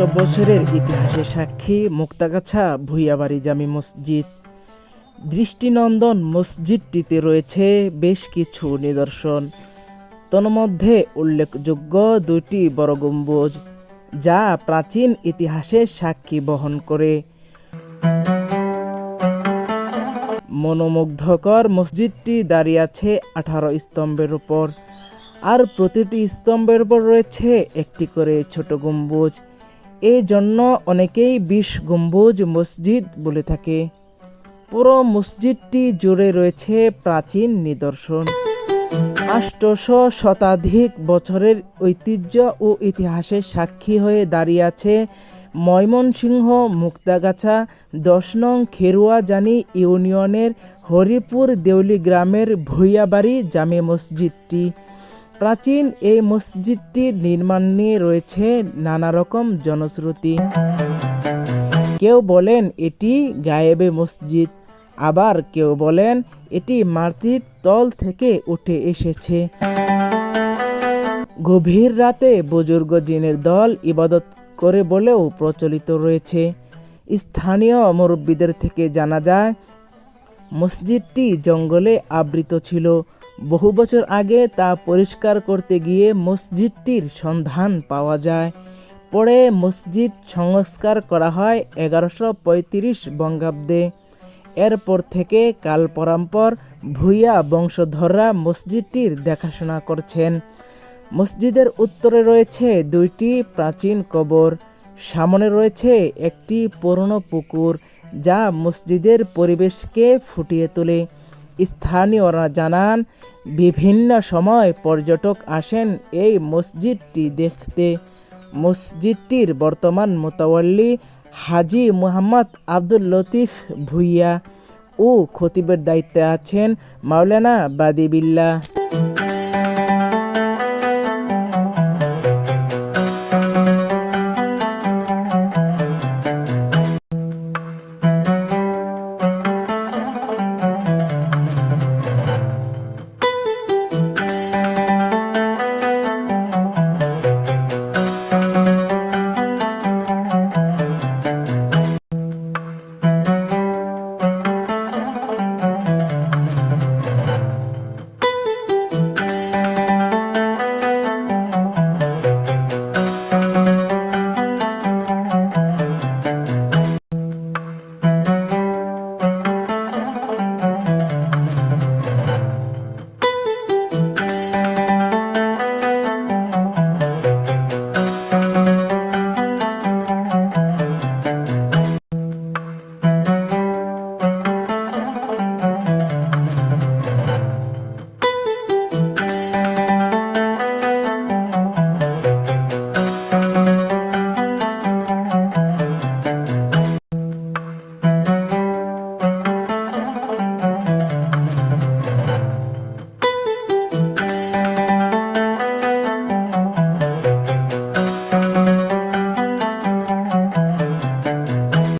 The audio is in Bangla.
বছরের ইতিহাসের সাক্ষী মুক্তাগাছা ভুইয়াবাড়ি জামি মসজিদ। দৃষ্টিনন্দন মসজিদটিতে রয়েছে বেশ কিছু নিদর্শন। তন্মধ্যে উল্লেখযোগ্য দুইটি বড় গম্বুজ, যা প্রাচীন ইতিহাসের সাক্ষী বহন করে। মনোমুগ্ধকর মসজিদটি দাঁড়িয়ে আছে আঠারো স্তম্ভের উপর। আর প্রতিটি স্তম্ভের উপর রয়েছে একটি করে ছোট গম্বুজ। এই জন্য অনেকেই বিশ গম্বুজ, মসজিদ বলে থাকে। পুরো মসজিদটি জুড়ে রয়েছে প্রাচীন নিদর্শন। আষ্টশো শতাধিক বছরের ঐতিহ্য ও ইতিহাসের সাক্ষী হয়ে দাঁড়িয়ে আছে ময়মনসিংহ, মুক্তাগাছা, দশ নং খেরুয়াজানি ইউনিয়নের হরিপুর দেউলি গ্রামের ভুইয়াবাড়ি জামে মসজিদটি। প্রাচীন এই মসজিদটি নির্মাণ নিয়ে রয়েছে নানা রকম জনশ্রুতি। কেউ বলেন এটি গায়েবে মসজিদ, আবার কেউ বলেন এটি মাটির তল থেকে উঠে এসেছে। গভীর রাতে বুজুর্গ জিনের দল ইবাদত করে বলেও প্রচলিত রয়েছে। স্থানীয় মুরব্বীদের থেকে জানা যায়, মসজিদটি জঙ্গলে আবৃত ছিল। বহু বছর আগে তা পরিষ্কার করতে গিয়ে মসজিদটির সন্ধান পাওয়া যায়। পরে মসজিদ সংস্কার করা হয় এগারোশো পঁয়ত্রিশ বঙ্গাব্দে। এরপর থেকে কাল পরম্পর ভূঁইয়া বংশধররা মসজিদটির দেখাশোনা করছেন। মসজিদের উত্তরে রয়েছে দুইটি প্রাচীন কবর, সামনে রয়েছে একটি পুরনো পুকুর যা মসজিদের পরিবেশকে ফুটিয়ে তোলে। স্থানীয়রা জানান, বিভিন্ন সময় পর্যটক আসেন এই মসজিদটি দেখতে। মসজিদটির বর্তমান মোতাওয়াল্লি হাজি মুহাম্মদ আব্দুল লতিফ ভুইয়া ও খতিবের দায়িত্বে আছেন মাওলানা বাদিবিল্লা